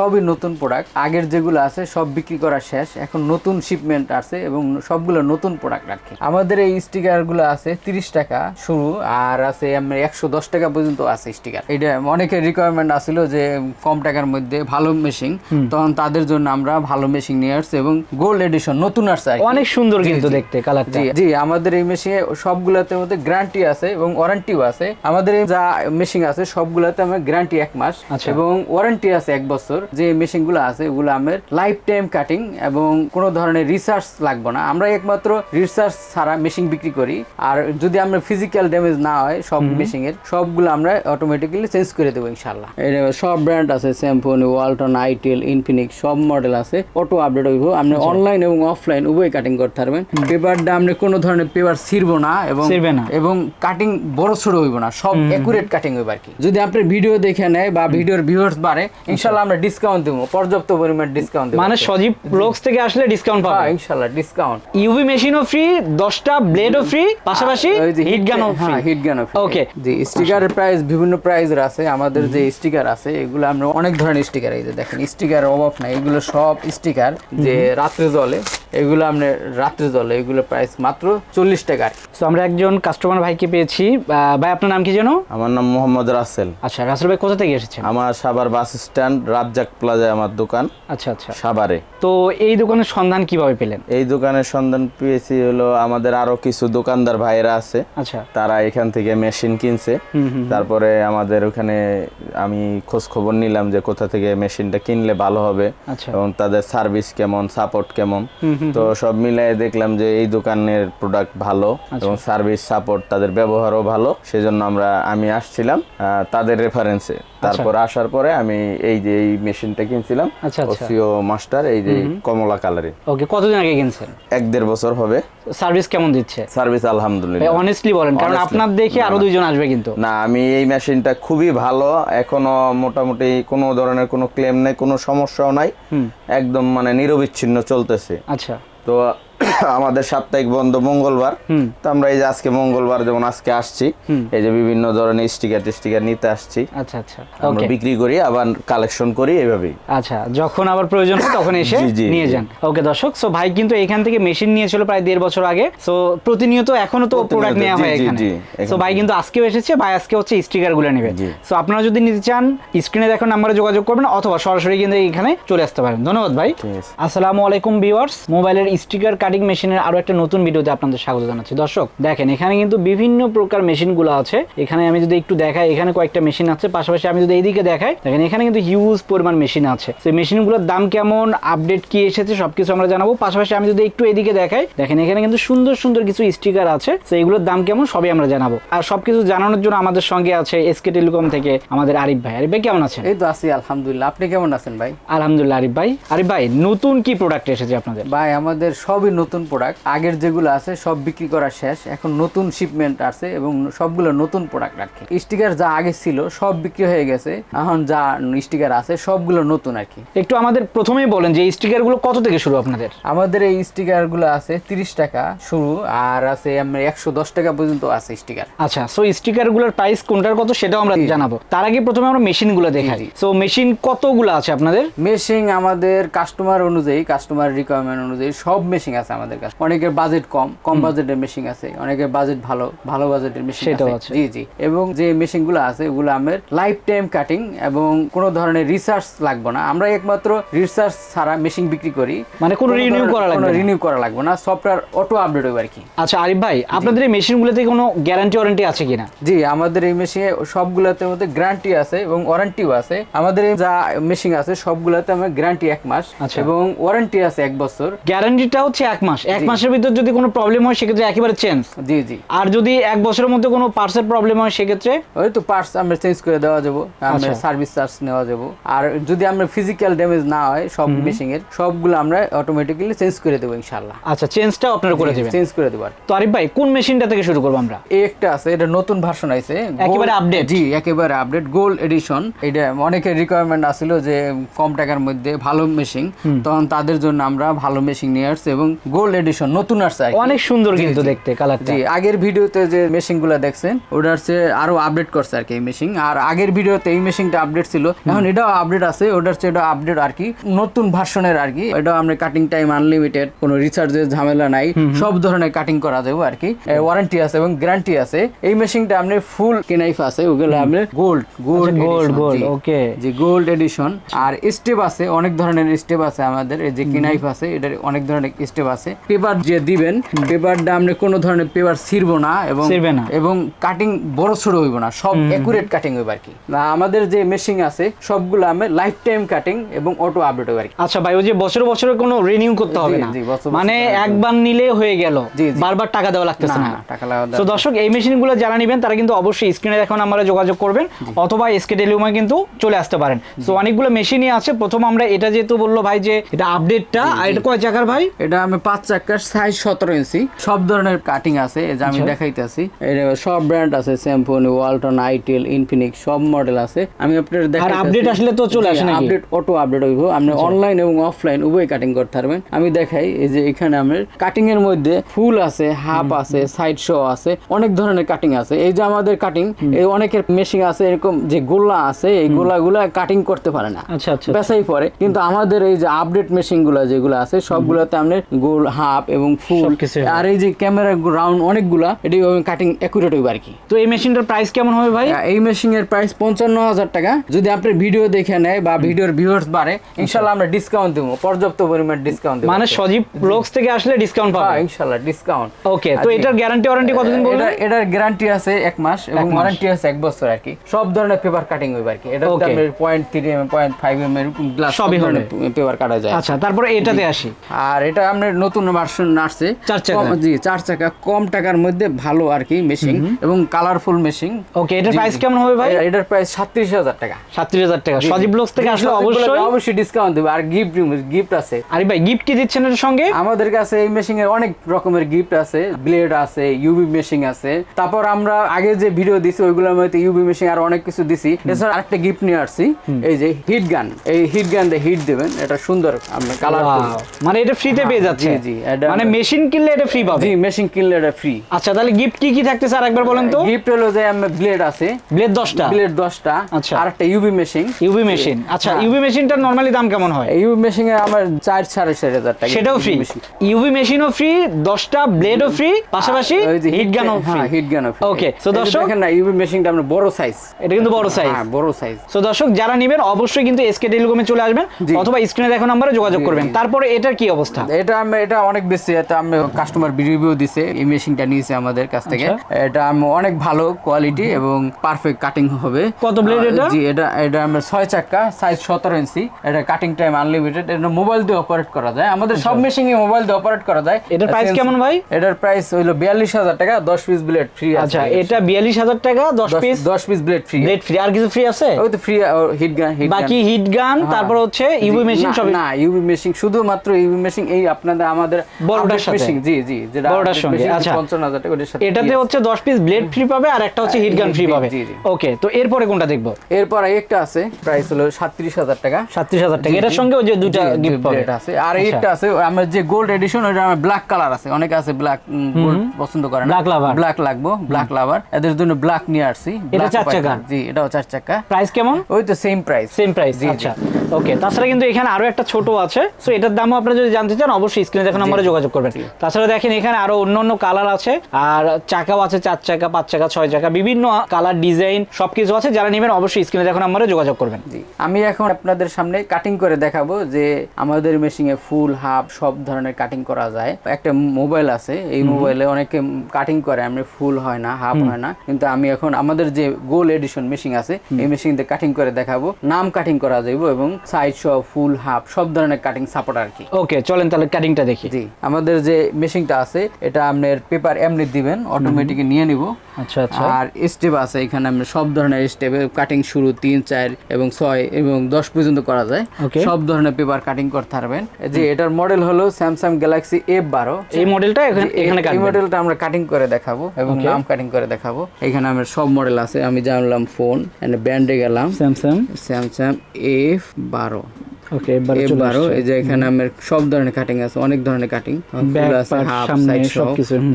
সবই নতুন প্রোডাক্ট আগের যেগুলো আছে সব বিক্রি করা শেষ। এখন নতুন শিপমেন্ট আছে এবং সবগুলো নতুন প্রোডাক্ট কি আমাদের এই স্টিকারগুলো আছে তিরিশ টাকা শুরু আর আছে আমরা একশো দশ টাকা পর্যন্ত আছে স্টিকার এটা অনেকের রিকোয়ারমেন্ট আসছিল যে কম টাকার মধ্যে ভালো মেশিন তখন তাদের জন্য আমরা ভালো মেশিন নিয়ে আসছি এবং গোল্ড এডিশন নতুন আসছে অনেক সুন্দর কিন্তু দেখতে কালারটা জি আমাদের এই মেশিনে সবগুলোতে মধ্যে গ্যারান্টি আছে এবং ওয়ারেন্টিও আছে। আমাদের যা মেশিন আছে সবগুলোতে আমরা গ্যারান্টি এক মাস আচ্ছা। এবং ওয়ারেন্টি আছে এক বছর। যে মেশিনগুলো আছে ওগুলো আমার লাইফ টাইম কাটিং এবং কোনো ধরনের রিসার্চ লাগবে না। আমরা একমাত্র রিসার্চ ছাড়া মেশিন বিক্রি করি। আর যদি আমরা ফিজিক্যাল ড্যামেজ না হয় সব মেশিন এর সবগুলো আমরা অটোমেটিক্যালি চেঞ্জ করে দেবো ইনশাল্লাহ সব ব্র্যান্ড আছে স্যামফোন ওয়ালটন আইটেল ইনফিনিক্স সব মডেল আছে। অটো আপডেট হইব। আপনি। অনলাইন এবং অফলাইন উভয় কাটিং করতে পারবেন। পেপারটা আপনি কোনো ধরনের পেপার ছিড়বো না এবং না। এবং কাটিং বড় ছোট হইব না। সব একুরেট কাটিং হইব আর কি। যদি আপনি ভিডিও দেখে নেয় বা ভিডিওর ভিউয়ার্স বাড়ে ইনশাল্লাহ আমরা ডিসকাউন্ট দেবো পর্যাপ্ত পরিমাণ ডিসকাউন্ট দেবো মানে সজীব ব্লগস থেকে আসলে ডিসকাউন্ট হ্যাঁ পাবে ইনশাল্লাহ ডিসকাউন্ট ইউভি মেশিনও ফ্রি দশটা ব্লেডও ফ্রি পাশাপাশি হিট গানও ফ্রি হ্যাঁ হিট গানও ফ্রি ওকে জি স্টিকারের প্রাইস বিভিন্ন প্রাইসের আছে আমাদের যে স্টিকার আছে এগুলো আমরা অনেক ধরনের স্টিকার এই যে দেখেন স্টিকার অভাব নাই এগুলো সব স্টিকার যে রাত্রে জ্বলে। এগুলো আপনি রাত্রে জ্বলে এগুলো প্রাইস মাত্র চল্লিশ টাকা। তো আমরা একজন কাস্টমার ভাইকে পেয়েছি। ভাই আপনার নাম কি যেন? আমার নাম মোহাম্মদ রাসেল। আচ্ছা রাসেল ভাই কোথা থেকে এসেছেন? আমার সাবার বাস স্ট্যান্ড রাজ্জাক প্লাজায় আমার দোকান। আচ্ছা আচ্ছা। সাভারে। তো এই দোকানের সন্ধান কীভাবে পেলেন? এই দোকানের সন্ধান পেয়েছি হলো আমাদের আরও কিছু দোকানদার ভাইয়েরা আছে। আচ্ছা। তারা এখান থেকে মেশিন কিনছে। তারপরে আমাদের ওখানে আমি খোঁজ খবর নিলাম যে কোথা থেকে মেশিনটা কিনলে ভালো হবে আচ্ছা। এবং তাদের সার্ভিস কেমন সাপোর্ট কেমন। তো সব মিলাই দেখলাম যে এই দোকানের প্রোডাক্ট ভালো আচ্ছা। এবং সার্ভিস সাপোর্ট তাদের ব্যবহারও ভালো সেজন্য আমরা আমি আসছিলাম তাদের রেফারেন্সে তারপর আসার পরে আমি এই যে এই মেশিনটা কিনছিলাম আচ্ছা, আচ্ছা। ওসিও মাস্টার এই যে কমলা কালারে ওকে কতদিন আগে কিনছেন? এক দেড় বছর হবে। সার্ভিস কেমন দিচ্ছে? সার্ভিস আলহামদুলিল্লাহ। অনেস্টলি বলেন কারণ আপনার দেখে আরও দুইজন আসবে কিন্তু। না আমি এই মেশিনটা খুবই ভালো। এখনও মোটামুটি কোনো ধরনের কোনো ক্লেম নেই কোনো সমস্যাও নাই। একদম মানে নিরবিচ্ছিন্ন চলতেছে। আচ্ছা। তো আমাদের সাপ্তাহিক বন্ধ মঙ্গলবার। তো আমরা এই যে আজকে মঙ্গলবার যেমন আজকে আসছি এই যে বিভিন্ন ধরনের স্টিকার টিস্টিকার নিতে আসছি। আচ্ছা আচ্ছা। আমরা বিক্রি করি আবার কালেকশন করি এইভাবেই। আচ্ছা যখন আবার প্রয়োজন হয় তখন এসে নিয়ে যান। ওকে দর্শক সো ভাই কিন্তু এখান থেকে মেশিন নিয়েছিল প্রায় দেড় বছর আগে। সো প্রতিনিয়ত এখনও তো প্রোডাক্ট নেওয়া হয় এখানে। সো ভাই কিন্তু আজকেও এসেছে ভাই আজকে হচ্ছে স্টিকারগুলো নেবে। সো আপনারা যদি নিতে চান স্ক্রিনে দেখো নাম্বারে যোগাযোগ করবেন অথবা সরাসরি কিন্তু এখানে চলে আসতে পারেন। ধন্যবাদ ভাই। আসসালামু আলাইকুম ভিউয়ার্স মোবাইলের স্টিকার কাটিং মেশিনের আরও একটা নতুন ভিডিওতে আপনাদের স্বাগত জানাচ্ছি। দর্শক দেখেন এখানে কিন্তু বিভিন্ন প্রকার মেশিনগুলো আছে। এখানে আমি যদি একটু দেখাই এখানে কয়েকটা মেশিন আছে। পাশাপাশি আমি যদি এইদিকে দেখাই দেখেন এখানে কিন্তু হিউজ পরিমাণ মেশিন আছে। সেই মেশিনগুলোর দাম কেমন আপডেট কি এসেছে সবকিছু আমরা জানাব। পাশাপাশি আমি যদি একটু এদিকে দেখাই দেখেন এখানে কিন্তু সুন্দর সুন্দর কিছু স্টিকার আছে। তো এগুলোর দাম কেমন সবই আমরা জানাব। আর সবকিছু জানানোর জন্য আমাদের সঙ্গে আছে এসকে টেলিকম থেকে আমাদের আরিফ ভাই। আরিফ ভাই কেমন আছেন? এই তো আছি আলহামদুলিল্লাহ। আপনি কেমন আছেন ভাই? আলহামদুলিল্লাহ আরিফ ভাই। আরিফ ভাই নতুন কি প্রোডাক্ট এসেছে আপনাদের? ভাই আমাদের সবই নতুন। প্রোডাক্ট আগের যেগুলো আছে সব বিক্রি করা শেষ এখন নতুন শিপমেন্ট আছে এবং সবগুলো নতুন প্রোডাক্ট আর কি স্টিকার যা আগে ছিল সব বিক্রি হয়ে গেছে এখন যা স্টিকার আছে সবগুলো নতুন আর কি একটু আমাদের প্রথমেই বলেন যে এই স্টিকারগুলো কত থেকে শুরু আপনাদের? আমাদের এই স্টিকারগুলো আছে তিরিশ টাকা শুরু আর আছে আমরা একশো দশ টাকা পর্যন্ত আছে স্টিকার আচ্ছা সো স্টিকারগুলোর প্রাইস কোনটার কত সেটাও আমরা জানাব। তার আগে প্রথমে আমরা মেশিনগুলো দেখাই। জি। সো মেশিন কতগুলো আছে আপনাদের? মেশিন আমাদের কাস্টমার অনুযায়ী কাস্টমার রিকোয়ারমেন্ট অনুযায়ী সব মেশিন আছে আমাদের কাছে। অনেকের বাজেট কম কম বাজেটের মেশিং আছে অনেকের বাজেট ভালো ভালো বাজেটের মেশিন আছে। জি জি। এবং যে মেশিনগুলো আছে ওগুলো আমার লাইফ টাইম কাটিং এবং কোনো ধরনের রিসার্চ লাগবে না। আমরা একমাত্র রিসার্চ ছাড়া মেশিন বিক্রি করি। মানে কোনো renew করা লাগবে না। রিনিউ করা লাগবে না। সফটওয়্যার অটো আপডেট হবে আর কি। আচ্ছা আরিফ ভাই আপনাদের এই মেশিনগুলোতে কোনো গ্যারান্টি ওয়ারেন্টি আছে কিনা? জি আমাদের এই মেশিনে সবগুলোতে মধ্যে গ্যারান্টি আছে এবং ওয়ারেন্টিও আছে। আমাদের যা মেশিন আছে সবগুলোতে আমার গ্যারান্টি এক মাস আচ্ছা। এবং ওয়ারেন্টি আছে এক বছর। গ্যারান্টিটা হচ্ছে এক মাস এক জি। মাসের ভিতর যদি কোনো প্রবলেম হয় সেক্ষেত্রে একেবারে চেঞ্জ জি জি। আর যদি এক বছরের মধ্যে কোনো পার্সের প্রবলেম হয় সেক্ষেত্রে? ওই তো পার্টস আমরা চেঞ্জ করে দেওয়া যাব আমরা আচ্ছা। সার্ভিস চার্জ নেওয়া যাব। আর যদি আমরা ফিজিক্যাল ড্যামেজ না হয় সব মেশিন এর সবগুলো আমরা অটোমেটিক্যালি চেঞ্জ করে দেবো ইনশাল্লাহ আচ্ছা চেঞ্জটাও আপনারা করে দেবেন। চেঞ্জ করে দেবো তো আরিফ ভাই কোন মেশিনটা থেকে শুরু করব আমরা? এই একটা আছে এটা নতুন ভার্সন আছে একেবারে update? জি একেবারে আপডেট গোল্ড এডিশন এটা অনেকের রিকোয়ারমেন্ট আসছিল যে কম টাকার মধ্যে ভালো মেশিন তখন তাদের জন্য আমরা ভালো মেশিন নিয়ে আসছি এবং গোল্ড এডিশন নতুন আসছে। অনেক সুন্দর কিন্তু দেখতে কালারটা। জি আগের ভিডিওতে যে মেশিনগুলো দেখছেন ওটা হচ্ছে আরও আপডেট করছে আর কি এই মেশিন আর আগের ভিডিওতে এই মেশিনটা আপডেট ছিল এখন এটাও আপডেট আছে ওটা হচ্ছে এটা আপডেট আর কি নতুন ভার্সনের আর কি। এটা আমরা কাটিং টাইম আনলিমিটেড কোনো রিচার্জের ঝামেলা নাই সব ধরনের কাটিং করা যাবে আর কি। ওয়ারেন্টি আছে এবং গ্যারান্টি আছে। এই মেশিনটা আপনি ফুল কেনাইফ আছে ওগুলো আপনার gold gold gold gold okay যে গোল্ড এডিশন আর স্টেপ আছে অনেক ধরনের স্টেপ আছে আমাদের এই যে কিনাইফ আছে এটার অনেক ধরনের স্টেপ আছে। পেপার যে দিবেন পেপারটা আপনি কোনো ধরনের পেপার ছিড়বো না এবং ছিঁড়বে না। এবং কাটিং বড় ছোট হইব না সব একুরেট কাটিং হইব আর কি না আমাদের যে মেশিন আছে সবগুলো আমি লাইফ টাইম কাটিং এবং অটো আপডেট হইব আর কি আচ্ছা ভাই ওই যে বছরে বছরে কোনো রিনিউ করতে হবে না? মানে একবার নিলে হয়ে গেল। বারবার টাকা দেওয়া লাগতেছে না, টাকা লাগা তো দর্শক এই মেশিনগুলো যারা নেবেন তারা কিন্তু অবশ্যই স্ক্রিনে এখন আমরা যোগাযোগ করবেন অথবা এসকে টেলিউমে কিন্তু চলে আসতে পারেন। তো অনেকগুলো মেশিনই আছে। প্রথম আমরা এটা যেহেতু বলল ভাই যে এটা আপডেটটা আর এটা কয় জায়গার ভাই? এটা আমি পাঁচ চাকার সাইজ সতেরো ইঞ্চি সব ধরনের কাটিং আছে এই যে আমি আচ্ছা। দেখাইতেছি। এটা সব ব্র্যান্ড আছে স্যাম্পন ওয়ালটন আইটেল ইনফিনিক্স সব মডেল আছে। আমি আপনার আর আপডেট আসলে তো চলে আসে আপডেট অটো আপডেট হইব। আপনি অনলাইন এবং অফলাইন উভয় কাটিং করতে পারবেন। আমি দেখাই এই যে এখানে আমার কাটিং এর মধ্যে ফুল আছে হাফ আছে সাইড শো আছে অনেক ধরনের কাটিং আছে। এই যে আমাদের কাটিং এই অনেকের মেশিন আছে এরকম যে গোলা আছে এই গোলাগুলা কাটিং করতে পারে না। আচ্ছা আচ্ছা বেসাই পরে। কিন্তু আমাদের এই যে আপডেট মেশিনগুলা যেগুলো আছে সবগুলোতে আপনার গোল হাফ এবং ফুল। আর এই যে ক্যামেরা রাউন্ড অনেকগুলা এটি কাটিং একুরেট হইবে আর কি তো এই মেশিনটার প্রাইস কেমন হবে ভাই? এই মেশিন এর প্রাইস পঞ্চান্ন হাজার টাকা। যদি আপনার ভিডিও দেখে নেয় বা ভিডিওর ভিউয়ার্স বাড়ে ইনশাল্লাহ আমরা ডিসকাউন্ট দেবো পর্যাপ্ত পরিমাণ ডিসকাউন্ট দেবো। মানে সজীব ব্লগস থেকে আসলে ডিসকাউন্ট হ্যাঁ, পাবে ইনশাল্লাহ ডিসকাউন্ট ওকে তো এটার গ্যারান্টি ওয়ারেন্টি কতদিন বলবেন এটা এটার গ্যারান্টি আছে এক মাস এবং ওয়ারেন্টি আছে এক বছর আর কি সব ধরনের পেপার কাটিং হইবে আর কি এটা point three M point five M এর গ্লাস সবই হবে। পেপার কাটা যায়। আচ্ছা তারপরে এটাতে আসি। আর এটা আপনার নতুন ভার্সন আসছে। চার চাকা। জি চার চাকা কম টাকার মধ্যে ভালো আর কি মেশিন এবং কালারফুল মেশিন ওকে এটার প্রাইস কেমন হবে ভাই? এটার প্রাইস সাতত্রিশ হাজার টাকা। সাতত্রিশ হাজার টাকা। সজীব ব্লগস থেকে আসলে অবশ্যই অবশ্যই ডিসকাউন্ট দেবে। আর গিফট গিফট আছে। আরে ভাই গিফট কি দিচ্ছেন এর সঙ্গে? আমাদের কাছে এই মেশিন এর অনেক রকমের গিফট আছে। ব্লেড আছে ইউবি মেশিন আছে। তারপর আমরা আগে যে ভিডিও দিছি ওইগুলোর মধ্যে ইউবি মেশিন আর অনেক কিছু দিছি। এছাড়া আরেকটা গিফট নিয়ে আসছি। এই যে হিট গান এই হিট গান দিয়ে হিট দেবেন। এটা সুন্দর আপনার কালারফুল Wow, মানে এটা ফ্রিতে পেয়ে যাচ্ছে। জি, মানে মেশিন কিনলে এটা ফ্রি পাবে? জি মেশিন কিনলে এটা ফ্রি আচ্ছা তাহলে গিফট কি কি থাকতেছে আর একবার বলেন তো? গিফট হলো যে ব্লেড আছে। ব্লেড দশটা। ব্লেড দশটা। আচ্ছা। আর একটা ইউবি মেশিন ইউভি মেশিন আচ্ছা। ইউভি মেশিনটার নরমালি দাম কেমন হয়? ইউবি আমার চার সাড়ে চার হাজার টাকা। সেটাও ফ্রি। ইউভি মেশিনও ফ্রি দশটা ব্লেডও ফ্রি পাশাপাশি হিট গানও ফ্রি হ্যাঁ হিট গানও ফ্রি Okay, so দর্শক- দেখেন না ইউবি মেশিনটা আমরা বড় সাইজ এটা কিন্তু বড় সাইজ হ্যাঁ বড় সাইজ তো দর্শক যারা নেবেন অবশ্যই কিন্তু এসকে টেলিকমে চলে আসবেন। অথবা স্ক্রিনে দেখো নাম্বারে যোগাযোগ করবেন। তারপরে এটার কি অবস্থা? এটা আমি এটা অনেক বেশি এটা আমি কাস্টমার রিভিউ দিছে এই মেশিনটা নিয়েছে আমাদের কাছ থেকে। আচ্ছা। এটা আমি অনেক ভালো কোয়ালিটি এবং পারফেক্ট কাটিং হবে। কত আহ, এটা? জি এটা এটা আমরা ছয় চাকা সাইজ সতেরো ইঞ্চি এটা কাটিং টাইম আনলিমিটেড এটা মোবাইল দিয়ে অপারেট করা যায়। আমাদের সব মেশিনে মোবাইল দিয়ে অপারেট করা যায়। এটার Sense- কেমন ভাই? এটার প্রাইস হইল বিয়াল্লিশ হাজার টাকা দশ পিস ব্লেড ফ্রি আচ্ছা এটা বিয়াল্লিশ হাজার টাকা দশ পিস দশ piece blade free blade free আর কিছু ফ্রি আছে? ওই তো ফ্রি হিট গান হিট বাকি হিট গান তারপর হচ্ছে ইউভি মেশিন সব না ইউবি মেশিন শুধুমাত্র ইউবি মেশিন এই আপনাদের আমাদের বড়টার সাথে। জি জি যেটা বড়টার সঙ্গে, আচ্ছা। 55,000 টাকা ওটার সাথে এটাতে হচ্ছে দশ পিস ব্লেড ফ্রি পাবে আর একটা হচ্ছে হিট গান ফ্রি পাবে। ওকে তো এরপরে কোনটা দেখব? এরপর একটা আছে প্রাইস হলো টাকা। টাকা। এটার সঙ্গে ওই যে দুটা গিফট পাবে। আছে। আর আচ্ছা। একটা আছে আমার যে গোল্ড এডিশন ওটা আমার ব্ল্যাক কালার আছে। অনেকে আছে ব্ল্যাক গোল্ড পছন্দ করে না। Black lover। ব্ল্যাক লাগবো ব্ল্যাক লাভার এদের জন্য ব্ল্যাক নিয়ে আসছি। এটা চার চাকা? জি এটাও চার চাকা। প্রাইস কেমন? ওই তো সেম প্রাইস সেম প্রাইস। আচ্ছা। ওকে তাছাড়া কিন্তু এখানে আরও একটা ছোট আছে। সো এটার দামও আপনারা যদি জানতে চান অবশ্যই স্ক্রিনে দেখুন আমরা যোগাযোগ করবেন। তাছাড়া দেখেন এখানে আরও অন্য অন্য কালার আছে আর চাকাও আছে চার চাকা পাঁচ চাকা ছয় চাকা বিভিন্ন কালার ডিজাইন সবকিছু আছে। যারা নেবেন অবশ্যই স্ক্রিনে দেখুন আমরা যোগাযোগ করবেন। জি আমি এখন আপনাদের সামনে কাটিং করে দেখাবো যে আমাদের মেশিনে ফুল হাফ সব ধরনের কাটিং করা যায়। একটা মোবাইল আছে এই মোবাইলে অনেকে কাটিং করে আমি ফুল হয় না হাফ হয় না। কিন্তু আমি এখন আমাদের যে গোল এডিশন মেশিন আছে এই মেশিন দিয়ে কাটিং করে দেখাবো। নাম কাটিং করা যাইব এবং সাইজ সব ফুল হাফ সব ধরনের কাটিং সাপোর্ট আর কি। ওকে চলেন তাহলে কাটিংটা দেখি। জি। আমাদের যে মেশিনটা আছে এটা আপনার পেপার এমনি দিবেন অটোমেটিক নিয়ে নিব। আচ্ছা আচ্ছা। আর স্টেপ আছে এখানে আমরা সব ধরনের স্টেপে কাটিং শুরু তিন চার এবং ছয় এবং দশ পর্যন্ত করা যায়. সব ধরনের পেপার কাটিং করতে পারবেন যে এটার মডেল হলো স্যামসাং গ্যালাক্সি এফ বারো এই মডেলটা এখানে এখানে এই মডেলটা আমরা কাটিং করে দেখাবো এবং. নাম কাটিং করে দেখাবো। এখানে আমার সব মডেল আছে আমি জানলাম ফোন ব্যান্ডে গেলাম। স্যামসাং স্যামসাং এফ বারো ওকে এবারও এই যে এখানে আমার সব ধরনের কাটিং আছে অনেক ধরনের কাটিং ফুল আছে হাফ সাইড সহ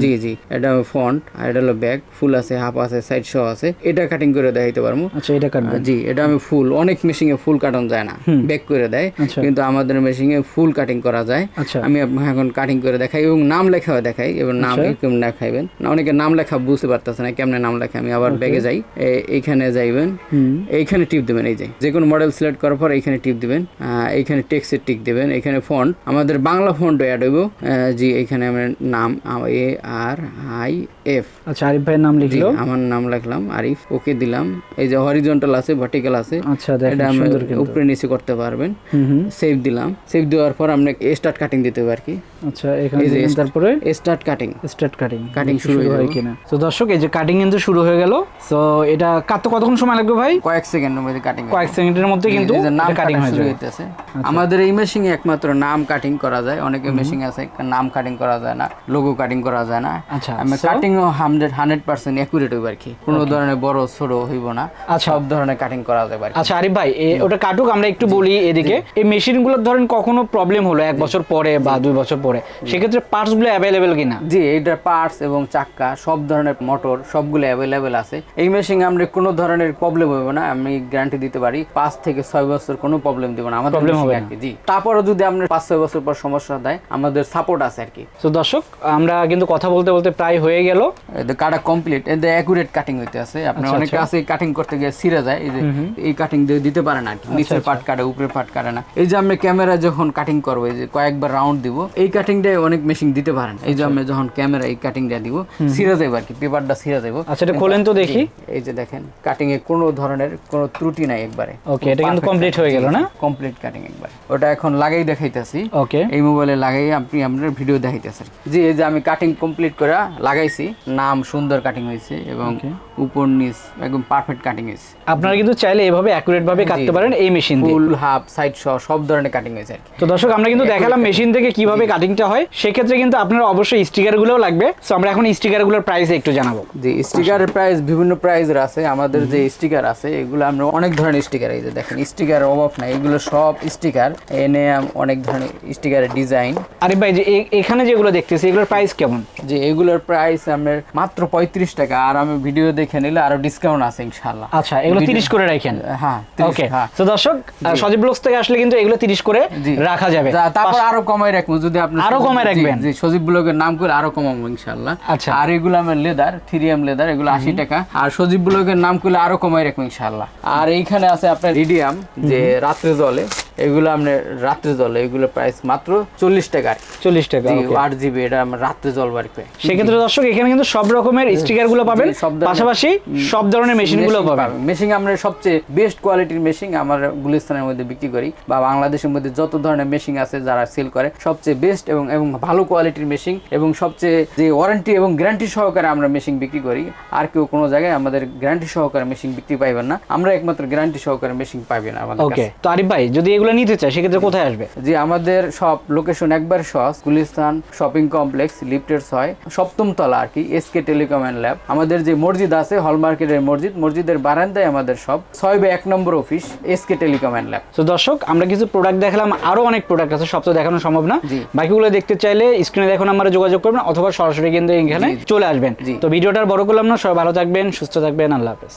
জি জি এটা ফন্ট আর এটা হলো ব্যাক ফুল আছে হাফ আছে সাইড সহ আছে। এটা কাটিং করে দেখাইতে পারব। আচ্ছা এটা কাটবেন। জি এটা আমি ফুল অনেক মেশিং এ ফুল কাটানো যায় না। ব্যাক করে দেয় আচ্ছা। কিন্তু আমাদের মেশিং এ ফুল কাটিং করা যায়। আচ্ছা। আমি এখন কাটিং করে দেখাই এবং নাম লেখাও দেখাই এবং নাম আচ্ছা। কেমন দেখাইবেন? না অনেকে নাম লেখা বুঝতে পারতেছে না কেমনে নাম লেখা আমি আবার ব্যাগে যাই। এইখানে যাইবেন। এইখানে টিপ দেবেন এই যে যে কোনো মডেল সিলেক্ট করার পর এইখানে টিপ দিবেন। আহ, এইখানে টেক্সের টিক দেবেন এখানে ফন্ট আমাদের বাংলা ফন্ট অ্যাড হইব। জি এখানে আমার নাম এ আর আই এফ আচ্ছা আরিফ ভাইয়ের নাম লিখলো? আমার নাম লিখলাম আরিফ ওকে দিলাম। এই যে হরিজন্টাল আছে ভার্টিক্যাল আছে আচ্ছা দেখেন এটা আমি উপরে নিচে করতে পারবেন। সেভ দিলাম। সেভ দেওয়ার পর আপনি স্টার্ট কাটিং দিতে হবে আর কি। আচ্ছা এখানে এই যে তারপরে? Start cutting start cutting Cutting শুরু হয়ে কিনা। তো দর্শক এই যে কাটিং কিন্তু শুরু হয়ে গেল। তো এটা কাটতে কতক্ষণ সময় লাগবে ভাই? কয়েক সেকেন্ডের মধ্যে কাটিং কয়েক সেকেন্ডের মধ্যে কিন্তু নাম কাটিং কাটিং হয়ে হইতেছে। আমাদের এই মেশিং একমাত্র নাম কাটিং করা যায়। অনেকে মেশিং আছে নাম কাটিং করা যায় না লোগো কাটিং করা যায় না। আচ্ছা, আমি হান্ড্রেড হান্ড্রেড পার্সেন্ট অ্যাকুরেট হইব আর কি কোনো ধরনের বড় ছোট হইব না। আচ্ছা। সব ধরনের কাটিং করা যাবে আর আচ্ছা আরিফ ভাই ওটা কাটুক আমরা একটু বলি এদিকে। এই মেশিনগুলোর ধরেন কখনো প্রবলেম হলো এক বছর পরে বা দুই বছর পরে? সেক্ষেত্রে পার্টসগুলো অ্যাভেলেবেল কিনা? জি এইটার পার্টস এবং চাক্কা সব ধরনের মোটর সবগুলো অ্যাভেলেবেল আছে। এই মেশিন আমরা কোনো ধরনের প্রবলেম হবে না আমি গ্যারান্টি দিতে পারি। পাঁচ থেকে ছয় বছর কোনো প্রবলেম দিব না আমাদের machine হবে আর কি জি। তারপরও যদি আপনার পাঁচ ছয় বছর পর সমস্যা দেয় আমাদের সাপোর্ট আছে আর কি তো দর্শক আমরা কিন্তু কথা বলতে বলতে প্রায় হয়ে গেল। কাটা কমপ্লিট অ্যাকুরেট কাটিং হইতে আছে। আচ্ছা, অনেকে আছে কাটিং করতে গিয়ে ছিঁড়ে যায়। এই যে এই কাটিং দিয়ে দিতে পারে না নিচের পার্ট কাটে উপরের কাটে না। এই যে আমরা ক্যামেরা যখন কাটিং করব এই যে কয়েকবার রাউন্ড দিব এই কাটিংটাই অনেক মেশিন দিতে পারেন এই যে আমরা যখন ক্যামেরা এই কাটিংটা দিব ছিঁড়ে যাব আর কি পেপারটা ছিঁড়ে যাব আচ্ছা এটা খোলেন তো দেখি। এই যে দেখেন কাটিং এ কোনো ধরনের কোনো ত্রুটি নাই একবারে। ওকে এটা কিন্তু কমপ্লিট হয়ে গেল না? কমপ্লিট কাটিং একবার। ওটা এখন লাগাই দেখাইতেছি। ওকে এই মোবাইলে লাগাই আপনি আপনার ভিডিও দেখাইতেছেন। জি এই যে আমি কাটিং কমপ্লিট করে লাগাইছি। নাম সুন্দর কাটিং হয়েছে এবং উপর নিচ একদম পারফেক্ট কাটিং হয়েছে। আপনারা কিন্তু চাইলে এভাবে অ্যাকুরেট ভাবে কাটতে পারেন এই মেশিন দিয়ে। ফুল হাফ সাইড সহ সব ধরনের কাটিং হয়েছে আর তো দর্শক আমরা কিন্তু দেখালাম মেশিন থেকে কীভাবে কাটিংটা হয়। সেক্ষেত্রে কিন্তু আপনার অবশ্যই স্টিকার গুলোও লাগবে। তো আমরা এখন স্টিকারগুলোর প্রাইস একটু জানাব। যে স্টিকারের প্রাইস বিভিন্ন প্রাইসের আছে। আমাদের যে স্টিকার আছে এগুলো আমরা অনেক ধরনের স্টিকার এই যে দেখেন স্টিকার অভাব নাই। এগুলো সব স্টিকার এনে অনেক ধরনের স্টিকারের ডিজাইন আরিফ ভাই যে এখানে যেগুলো দেখতেছি এগুলোর প্রাইস কেমন? যে এগুলোর প্রাইস আমার মাত্র পঁয়ত্রিশ টাকা। আর আমি ভিডিও দেখে নিলে আরও ডিসকাউন্ট আছে ইনশাল্লাহ আচ্ছা এগুলো তিরিশ করে রাখেন হ্যাঁ ওকে হ্যাঁ। তো দর্শক সজীব ব্লগস থেকে আসলে কিন্তু এগুলো তিরিশ করে রাখা যাবে। তারপর আরও কমাই রাখব যদি আপনি আরও কমায় রাখবেন? জি সজীব ব্লগের নাম করে আরও কমাবো ইনশাল্লাহ আচ্ছা। আর এগুলো আমার লেদার থ্রি এম লেদার এগুলো আশি টাকা। আর সজীব ব্লগের নাম করলে আরও কমাই রাখব ইনশাল্লাহ আর এইখানে আছে আপনার রিডিয়াম যে রাত্রে জলে এগুলো আপনার রাত্রে জলে এগুলো প্রাইস মাত্র চল্লিশ টাকা চল্লিশ টাকা আট জিবি এটা রাত্রে জল বাড়বে সেক্ষেত্রে দর্শক এখানে কিন্তু সব রকমের স্টিকারগুলো পাবেন। পাশাপাশি সব ধরনের মেশিনগুলো পাবেন। মেশিন আমরা সবচেয়ে বেস্ট কোয়ালিটির মেশিন আমরা গুলিস্তানের মধ্যে বিক্রি করি বা বাংলাদেশের মধ্যে যত ধরনের মেশিন আছে যারা সেল করে সবচেয়ে বেস্ট এবং এবং ভালো কোয়ালিটির মেশিন এবং সবচেয়ে যে ওয়ারেন্টি এবং গ্যারান্টি সহকারে আমরা মেশিন বিক্রি করি। আর কেউ কোনো জায়গায় আমাদের গ্যারান্টি সহকারে মেশিন বিক্রি পাইবেন না। আমরা একমাত্র গ্যারান্টি সহকারে মেশিন পাইবেন না আমাদের ওকে তো আরিফ ভাই যদি এগুলো নিতে চায় সেক্ষেত্রে কোথায় আসবে? জি আমাদের সব লোকেশন একবার সহজ গুলিস্তান শপিং কমপ্লেক্স লিফটের ছয় সপ্তম তলা আর কি এসকে টেলিকম অ্যান্ড ল্যাব আমাদের যে মসজিদ আছে হল মার্কেটের মসজিদ মসজিদের বারান্দায় আমাদের সব ছয় বা এক number office SK telecom and lab তো দর্শক আমরা কিছু প্রোডাক্ট দেখলাম আরও অনেক প্রোডাক্ট আছে সব তো দেখানো সম্ভব না। বাকিগুলো দেখতে চাইলে স্ক্রিনে দেখুন আমরা যোগাযোগ করবেন অথবা সরাসরি কিন্তু এখানে। চলে আসবেন। তো ভিডিওটার বড় করলাম না সবাই ভালো থাকবেন সুস্থ থাকবেন আল্লাহ হাফেজ